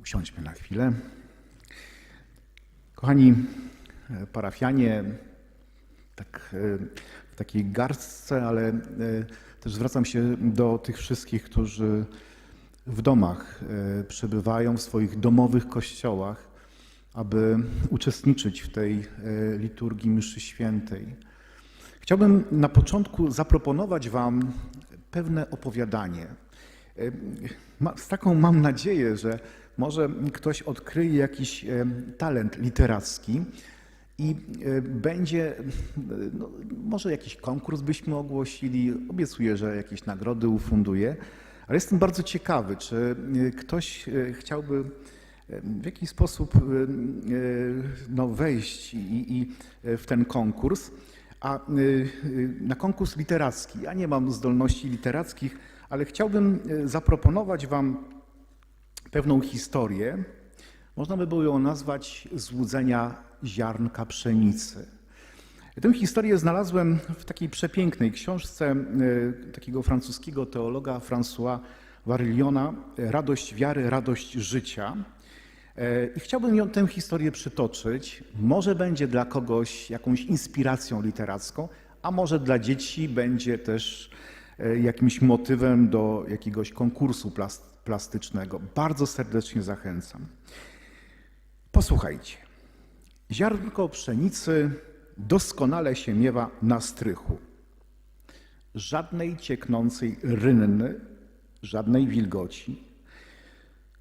Usiądźmy na chwilę. Kochani e, parafianie, tak e, w takiej garstce, ale e, też zwracam się do tych wszystkich, którzy w domach przebywają, w swoich domowych kościołach, aby uczestniczyć w tej liturgii mszy świętej. Chciałbym na początku zaproponować Wam pewne opowiadanie. Z taką mam nadzieję, że może ktoś odkryje jakiś e, talent literacki i e, będzie, no, może jakiś konkurs byśmy ogłosili. Obiecuję, że jakieś nagrody ufunduję, ale jestem bardzo ciekawy, czy e, ktoś chciałby w jakiś sposób no, wejść i, i w ten konkurs. A na konkurs literacki, ja nie mam zdolności literackich, ale chciałbym zaproponować Wam pewną historię. Można by było ją nazwać złudzenia ziarnka pszenicy. Tę historię znalazłem w takiej przepięknej książce y, takiego francuskiego teologa François Varillona Radość wiary, radość życia. E, I chciałbym ją, tę historię przytoczyć. Może będzie dla kogoś jakąś inspiracją literacką, a może dla dzieci będzie też e, jakimś motywem do jakiegoś konkursu plas- plastycznego. Bardzo serdecznie zachęcam. Posłuchajcie. Ziarnko pszenicy doskonale się miewa na strychu. Żadnej cieknącej rynny, żadnej wilgoci.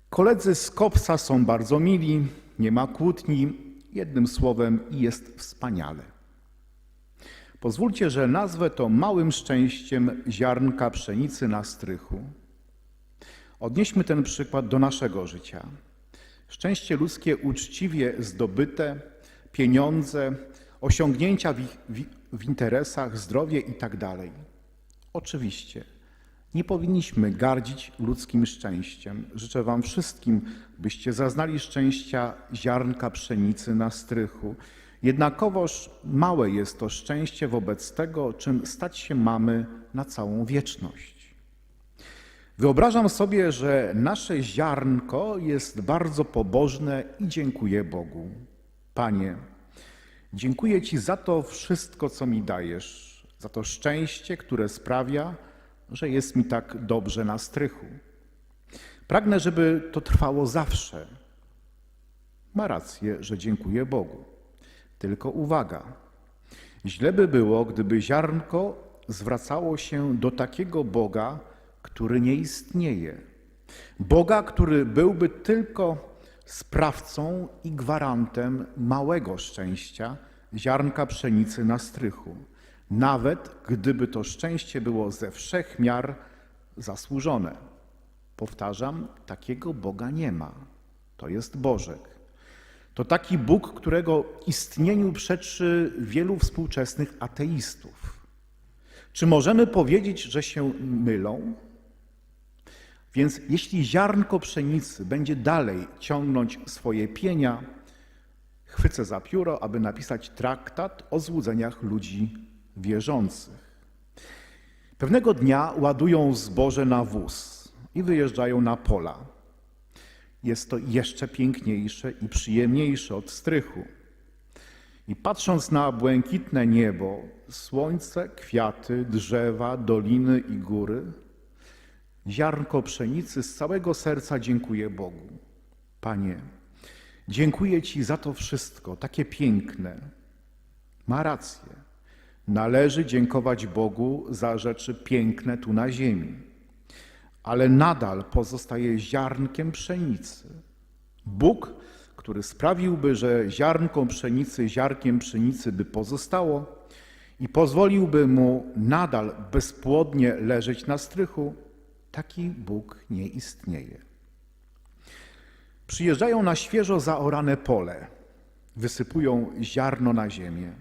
Koledzy z Kopsa są bardzo mili, nie ma kłótni, jednym słowem jest wspaniale. Pozwólcie, że nazwę to małym szczęściem ziarnka pszenicy na strychu. Odnieśmy ten przykład do naszego życia. Szczęście ludzkie uczciwie zdobyte, pieniądze, osiągnięcia w, ich, w, w interesach, zdrowie itd. Oczywiście, nie powinniśmy gardzić ludzkim szczęściem. Życzę Wam wszystkim, byście zaznali szczęścia ziarnka pszenicy na strychu. Jednakowoż małe jest to szczęście wobec tego, czym stać się mamy na całą wieczność. Wyobrażam sobie, że nasze ziarnko jest bardzo pobożne i dziękuję Bogu. Panie, dziękuję Ci za to wszystko, co mi dajesz, za to szczęście, które sprawia, że jest mi tak dobrze na strychu. Pragnę, żeby to trwało zawsze. Ma rację, że dziękuję Bogu. Tylko uwaga. Źle by było, gdyby ziarnko zwracało się do takiego Boga, który nie istnieje. Boga, który byłby tylko sprawcą i gwarantem małego szczęścia, ziarnka pszenicy na strychu, nawet gdyby to szczęście było ze wszech miar zasłużone. Powtarzam, takiego Boga nie ma. To jest Bożek. To taki Bóg, którego istnieniu przeczy wielu współczesnych ateistów. Czy możemy powiedzieć, że się mylą? Więc jeśli ziarnko pszenicy będzie dalej ciągnąć swoje pienia, chwycę za pióro, aby napisać traktat o złudzeniach ludzi wierzących. Pewnego dnia ładują zboże na wóz i wyjeżdżają na pola. Jest to jeszcze piękniejsze i przyjemniejsze od strychu. I patrząc na błękitne niebo, słońce, kwiaty, drzewa, doliny i góry, ziarnko pszenicy z całego serca dziękuję Bogu. Panie, dziękuję Ci za to wszystko, takie piękne. Ma rację. Należy dziękować Bogu za rzeczy piękne tu na ziemi, ale nadal pozostaje ziarnkiem pszenicy. Bóg, który sprawiłby, że ziarnko pszenicy ziarnkiem pszenicy by pozostało i pozwoliłby mu nadal bezpłodnie leżeć na strychu, taki Bóg nie istnieje. Przyjeżdżają na świeżo zaorane pole, wysypują ziarno na ziemię.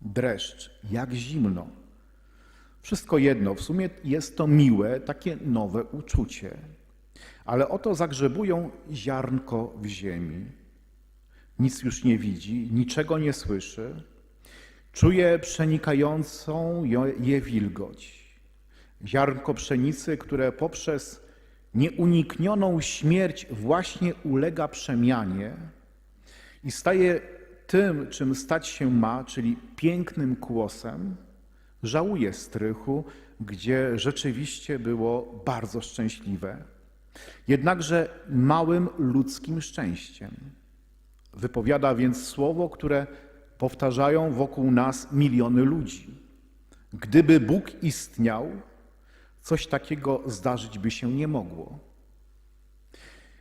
Dreszcz, jak zimno. Wszystko jedno, w sumie jest to miłe, takie nowe uczucie. Ale oto zagrzebują ziarnko w ziemi. Nic już nie widzi, niczego nie słyszy. Czuje przenikającą je- wilgoć. Ziarnko pszenicy, które poprzez nieuniknioną śmierć właśnie ulega przemianie i staje tym, czym stać się ma, czyli pięknym kłosem, żałuje strychu, gdzie rzeczywiście było bardzo szczęśliwe, jednakże małym ludzkim szczęściem. Wypowiada więc słowo, które powtarzają wokół nas miliony ludzi. Gdyby Bóg istniał, coś takiego zdarzyć by się nie mogło.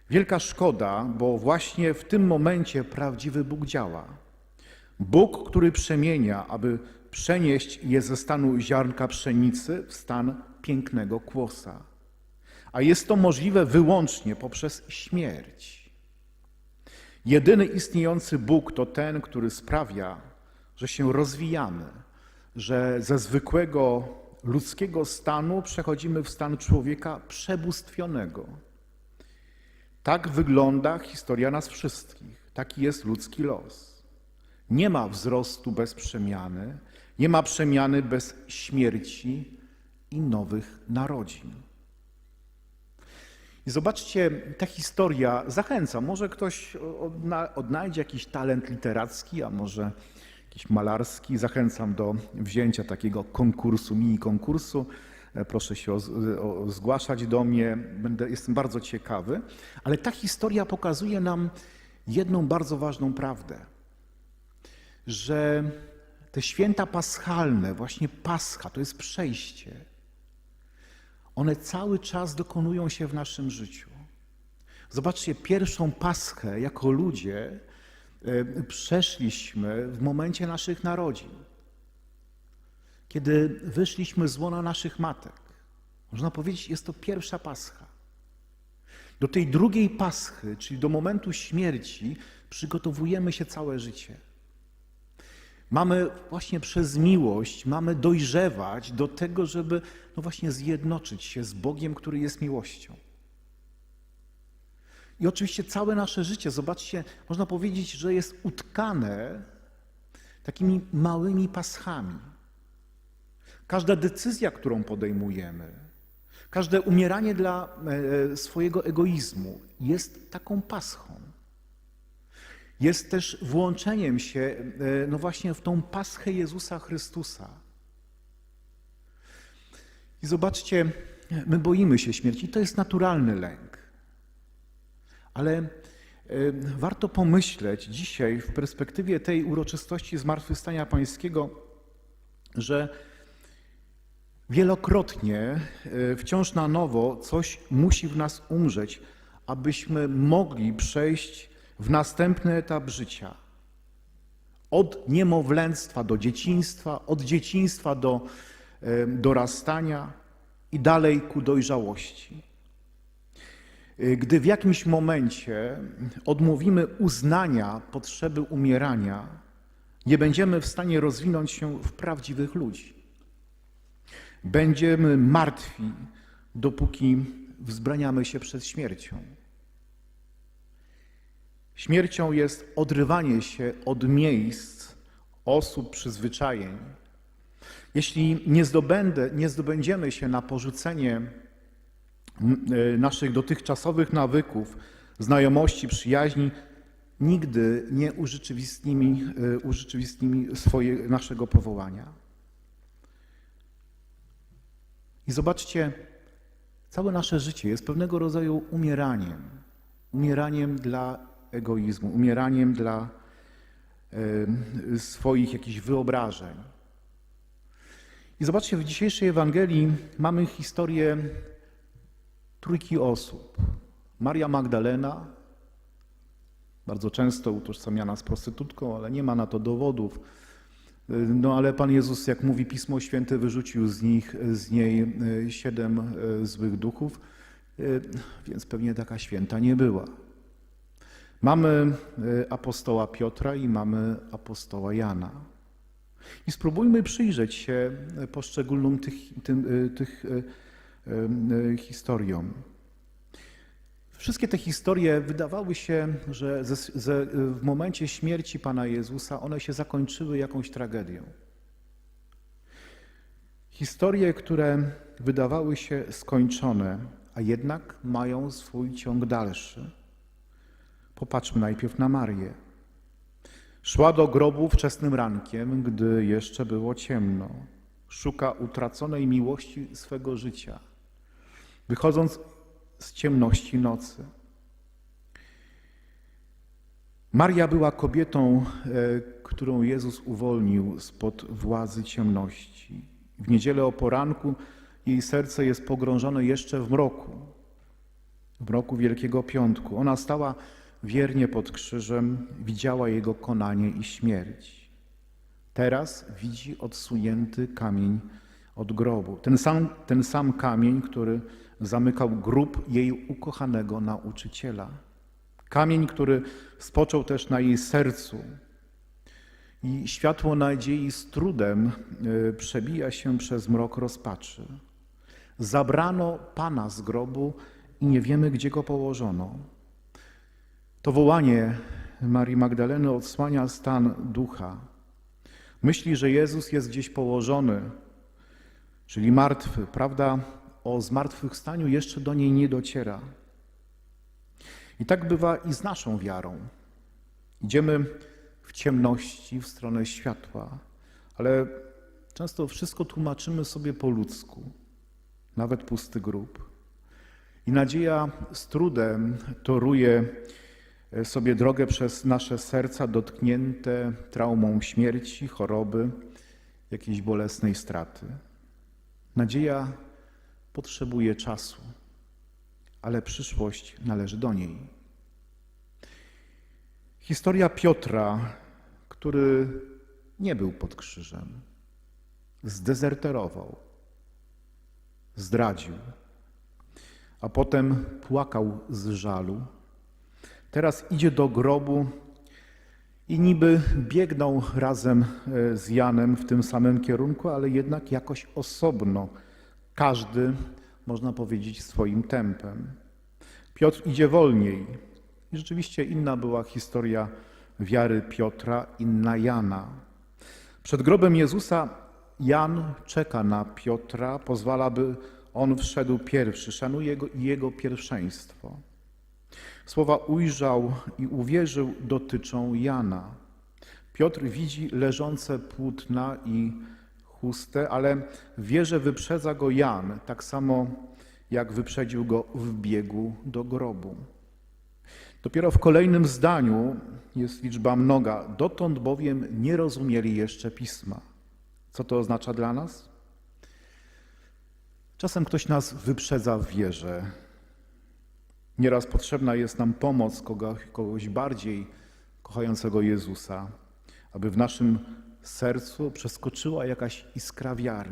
Wielka szkoda, bo właśnie w tym momencie prawdziwy Bóg działa. Bóg, który przemienia, aby przenieść je ze stanu ziarnka pszenicy w stan pięknego kłosa. A jest to możliwe wyłącznie poprzez śmierć. Jedyny istniejący Bóg to ten, który sprawia, że się rozwijamy, że ze zwykłego ludzkiego stanu przechodzimy w stan człowieka przebóstwionego. Tak wygląda historia nas wszystkich. Taki jest ludzki los. Nie ma wzrostu bez przemiany, nie ma przemiany bez śmierci i nowych narodzin. I zobaczcie, ta historia zachęca. Może ktoś odna odnajdzie jakiś talent literacki, a może jakiś malarski. Zachęcam do wzięcia takiego konkursu, mini konkursu. Proszę się o, o, zgłaszać do mnie, Będę, jestem bardzo ciekawy. Ale ta historia pokazuje nam jedną bardzo ważną prawdę, że te święta paschalne, właśnie Pascha, to jest przejście. One cały czas dokonują się w naszym życiu. Zobaczcie, pierwszą Paschę jako ludzie e, przeszliśmy w momencie naszych narodzin, kiedy wyszliśmy z łona naszych matek. Można powiedzieć, jest to pierwsza Pascha. Do tej drugiej Paschy, czyli do momentu śmierci, przygotowujemy się całe życie. Mamy właśnie przez miłość, mamy dojrzewać do tego, żeby no właśnie zjednoczyć się z Bogiem, który jest miłością. I oczywiście całe nasze życie, zobaczcie, można powiedzieć, że jest utkane takimi małymi paschami. Każda decyzja, którą podejmujemy, każde umieranie dla e, swojego egoizmu jest taką paschą jest też włączeniem się, e, no właśnie, w tą paschę Jezusa Chrystusa. I zobaczcie, my boimy się śmierci, to jest naturalny lęk. Ale warto pomyśleć dzisiaj w perspektywie tej uroczystości Zmartwychwstania Pańskiego, że wielokrotnie, e, wciąż na nowo coś musi w nas umrzeć, abyśmy mogli przejść w następny etap życia. Od niemowlęctwa do dzieciństwa, od dzieciństwa do dorastania i dalej ku dojrzałości. E, gdy w jakimś momencie odmówimy uznania potrzeby umierania, nie będziemy w stanie rozwinąć się w prawdziwych ludzi. Będziemy martwi, dopóki wzbraniamy się przed śmiercią. Śmiercią jest odrywanie się od miejsc, osób, przyzwyczajeń. Jeśli nie, zdobędę, nie zdobędziemy się na porzucenie naszych dotychczasowych nawyków, znajomości, przyjaźni, nigdy nie urzeczywistnimy, e, urzeczywistnimy swoje, naszego powołania. I zobaczcie, całe nasze życie jest pewnego rodzaju umieraniem. Umieraniem dla egoizmu, umieraniem dla e, swoich jakichś wyobrażeń. I zobaczcie, w dzisiejszej Ewangelii mamy historię trójki osób. Maria Magdalena, bardzo często utożsamiana z prostytutką, ale nie ma na to dowodów. No ale Pan Jezus, jak mówi Pismo Święte, wyrzucił z nich, z niej e, siedem e, złych duchów, więc pewnie taka święta nie była. Mamy e, apostoła Piotra i mamy apostoła Jana. I spróbujmy przyjrzeć się poszczególnym tych, tym, e, tych e, historiom. Wszystkie te historie wydawały się, że ze, ze, w momencie śmierci Pana Jezusa one się zakończyły jakąś tragedią. Historie, które wydawały się skończone, a jednak mają swój ciąg dalszy. Popatrzmy najpierw na Marię. Szła do grobu wczesnym rankiem, gdy jeszcze było ciemno. Szuka utraconej miłości swego życia, wychodząc z ciemności nocy. Maria była kobietą, e, którą Jezus uwolnił spod władzy ciemności. W niedzielę o poranku jej serce jest pogrążone jeszcze w mroku, w mroku Wielkiego Piątku. Ona stała wiernie pod krzyżem, widziała jego konanie i śmierć. Teraz widzi odsunięty kamień od grobu. Ten sam, ten sam kamień, który zamykał grób jej ukochanego nauczyciela. Kamień, który spoczął też na jej sercu. I światło nadziei z trudem y, przebija się przez mrok rozpaczy. Zabrano Pana z grobu i nie wiemy, gdzie go położono. To wołanie Marii Magdaleny odsłania stan ducha. Myśli, że Jezus jest gdzieś położony, czyli martwy. Prawda o zmartwychwstaniu jeszcze do niej nie dociera. I tak bywa i z naszą wiarą. Idziemy w ciemności w stronę światła, ale często wszystko tłumaczymy sobie po ludzku, nawet pusty grób. I nadzieja z trudem toruje sobie drogę przez nasze serca dotknięte traumą śmierci, choroby, jakiejś bolesnej straty. Nadzieja potrzebuje czasu, ale przyszłość należy do niej. Historia Piotra, który nie był pod krzyżem, zdezerterował, zdradził, a potem płakał z żalu. Teraz idzie do grobu i niby biegną razem e, z Janem w tym samym kierunku, ale jednak jakoś osobno. Każdy, można powiedzieć, swoim tempem. Piotr idzie wolniej. I rzeczywiście inna była historia wiary Piotra, inna Jana. Przed grobem Jezusa Jan czeka na Piotra, pozwala, by on wszedł pierwszy, szanuje go i jego pierwszeństwo. Słowa ujrzał i uwierzył dotyczą Jana. Piotr widzi leżące płótna i chustę, ale w wierze wyprzedza go Jan, tak samo jak wyprzedził go w biegu do grobu. Dopiero w kolejnym zdaniu jest liczba mnoga. Dotąd bowiem nie rozumieli jeszcze pisma. Co to oznacza dla nas? Czasem ktoś nas wyprzedza w wierze. Nieraz potrzebna jest nam pomoc kogoś, kogoś bardziej kochającego Jezusa, aby w naszym sercu przeskoczyła jakaś iskra wiary.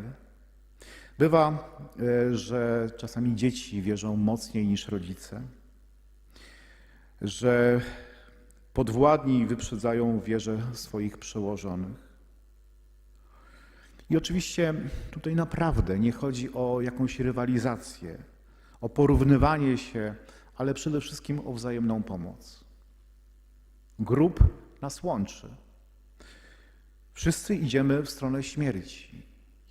Bywa, e, że czasami dzieci wierzą mocniej niż rodzice, że podwładni wyprzedzają wierze swoich przełożonych. I oczywiście tutaj naprawdę nie chodzi o jakąś rywalizację, o porównywanie się, ale przede wszystkim o wzajemną pomoc. Grób nas łączy. Wszyscy idziemy w stronę śmierci.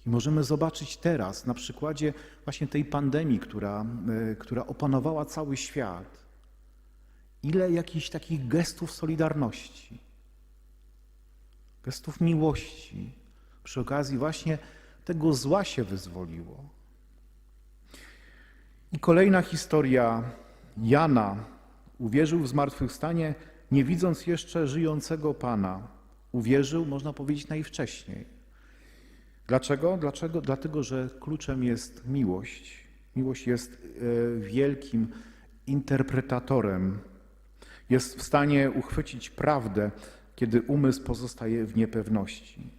I możemy zobaczyć teraz na przykładzie właśnie tej pandemii, która, e, która opanowała cały świat, ile jakichś takich gestów solidarności, gestów miłości przy okazji właśnie tego zła się wyzwoliło. I kolejna historia Jana uwierzył w zmartwychwstanie, nie widząc jeszcze żyjącego Pana. Uwierzył, można powiedzieć, najwcześniej. Dlaczego? Dlaczego? Dlatego, że kluczem jest miłość. Miłość jest e, wielkim interpretatorem. Jest w stanie uchwycić prawdę, kiedy umysł pozostaje w niepewności.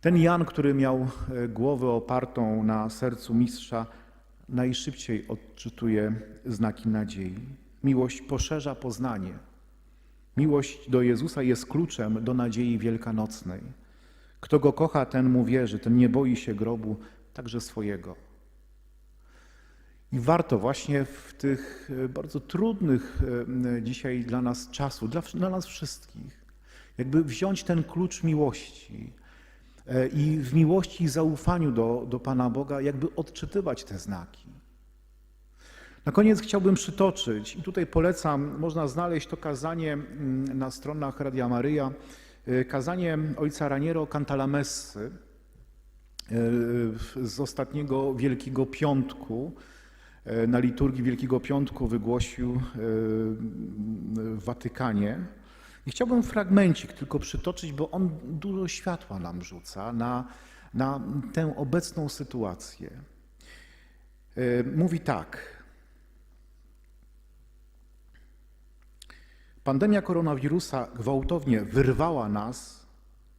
Ten Jan, który miał e, głowę opartą na sercu mistrza, najszybciej odczytuje znaki nadziei. Miłość poszerza poznanie. Miłość do Jezusa jest kluczem do nadziei wielkanocnej. Kto go kocha, ten mu wierzy, ten nie boi się grobu, także swojego. I warto właśnie w tych e, bardzo trudnych e, dzisiaj dla nas czasu, dla, dla nas wszystkich, jakby wziąć ten klucz miłości e, i w miłości i zaufaniu do, do Pana Boga, jakby odczytywać te znaki. Na koniec chciałbym przytoczyć, i tutaj polecam, można znaleźć to kazanie mm, na stronach Radia Maryja, y, kazanie ojca Raniero Cantalamessy y, z ostatniego Wielkiego Piątku. Y, Na liturgii Wielkiego Piątku wygłosił w Watykanie. I chciałbym fragmencik tylko przytoczyć, bo on dużo światła nam rzuca na, na tę obecną sytuację. Mówi tak. Pandemia koronawirusa gwałtownie wyrwała nas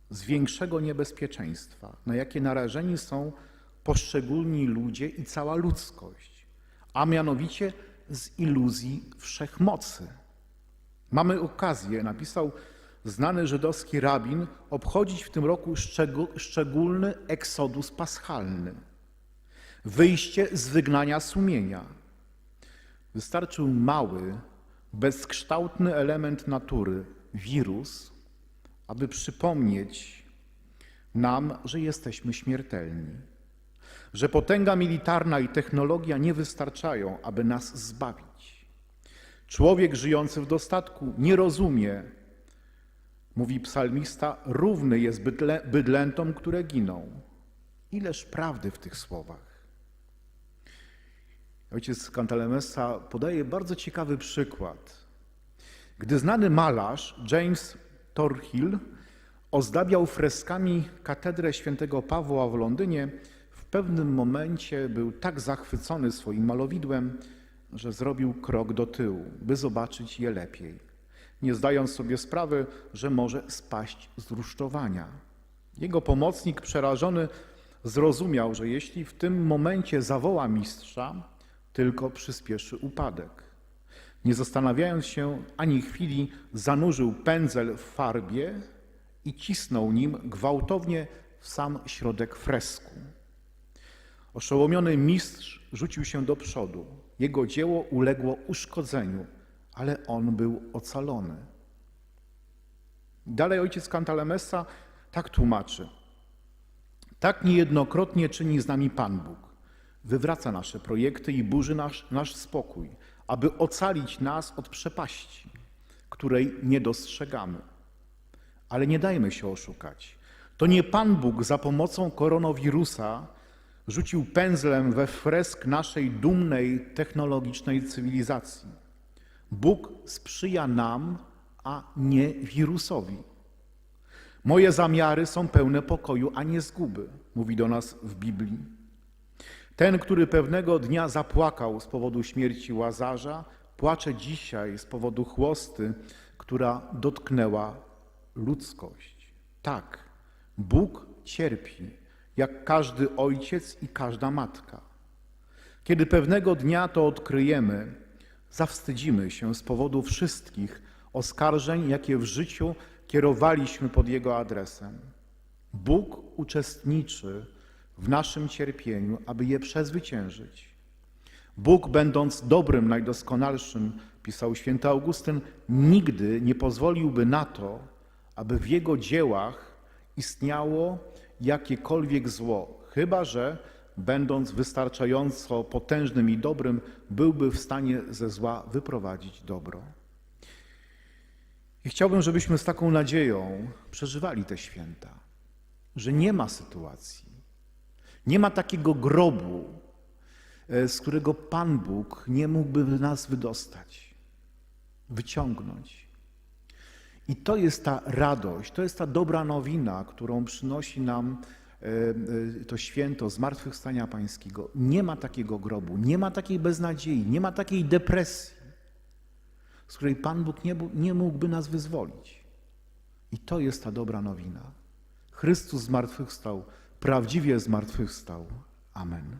z większego niebezpieczeństwa, na jakie narażeni są poszczególni ludzie i cała ludzkość, a mianowicie z iluzji wszechmocy. Mamy okazję, napisał znany żydowski rabin, obchodzić w tym roku szczególny eksodus paschalny wyjście z wygnania sumienia. Wystarczył mały, bezkształtny element natury, wirus, aby przypomnieć nam, że jesteśmy śmiertelni, że potęga militarna i technologia nie wystarczają, aby nas zbawić. Człowiek żyjący w dostatku nie rozumie, mówi psalmista, równy jest bydlę, bydlętom, które giną. Ileż prawdy w tych słowach. Ojciec Cantalamessa podaje bardzo ciekawy przykład. Gdy znany malarz James Thorhill ozdabiał freskami katedrę świętego Pawła w Londynie, w pewnym momencie był tak zachwycony swoim malowidłem, że zrobił krok do tyłu, by zobaczyć je lepiej, nie zdając sobie sprawy, że może spaść z rusztowania. Jego pomocnik, przerażony, zrozumiał, że jeśli w tym momencie zawoła mistrza, tylko przyspieszy upadek. Nie zastanawiając się ani chwili, zanurzył pędzel w farbie i cisnął nim gwałtownie w sam środek fresku. Oszołomiony mistrz rzucił się do przodu. Jego dzieło uległo uszkodzeniu, ale on był ocalony. Dalej ojciec Cantalamessa tak tłumaczy. Tak niejednokrotnie czyni z nami Pan Bóg. Wywraca nasze projekty i burzy nasz, nasz spokój, aby ocalić nas od przepaści, której nie dostrzegamy. Ale nie dajmy się oszukać. To nie Pan Bóg za pomocą koronawirusa rzucił pędzlem we fresk naszej dumnej technologicznej cywilizacji. Bóg sprzyja nam, a nie wirusowi. Moje zamiary są pełne pokoju, a nie zguby, mówi do nas w Biblii. Ten, który pewnego dnia zapłakał z powodu śmierci Łazarza, płacze dzisiaj z powodu chłosty, która dotknęła ludzkość. Tak, Bóg cierpi, jak każdy ojciec i każda matka. Kiedy pewnego dnia to odkryjemy, zawstydzimy się z powodu wszystkich oskarżeń, jakie w życiu kierowaliśmy pod Jego adresem. Bóg uczestniczy w naszym cierpieniu, aby je przezwyciężyć. Bóg, będąc dobrym, najdoskonalszym, pisał święty Augustyn, nigdy nie pozwoliłby na to, aby w Jego dziełach istniało jakiekolwiek zło, chyba że, będąc wystarczająco potężnym i dobrym, byłby w stanie ze zła wyprowadzić dobro. I chciałbym, żebyśmy z taką nadzieją przeżywali te święta, że nie ma sytuacji, nie ma takiego grobu, e, z którego Pan Bóg nie mógłby nas wydostać, wyciągnąć. I to jest ta radość, to jest ta dobra nowina, którą przynosi nam e, e, to święto Zmartwychwstania Pańskiego. Nie ma takiego grobu, nie ma takiej beznadziei, nie ma takiej depresji, z której Pan Bóg nie, mógłby nas wyzwolić. I to jest ta dobra nowina. Chrystus zmartwychwstał, prawdziwie zmartwychwstał. Amen.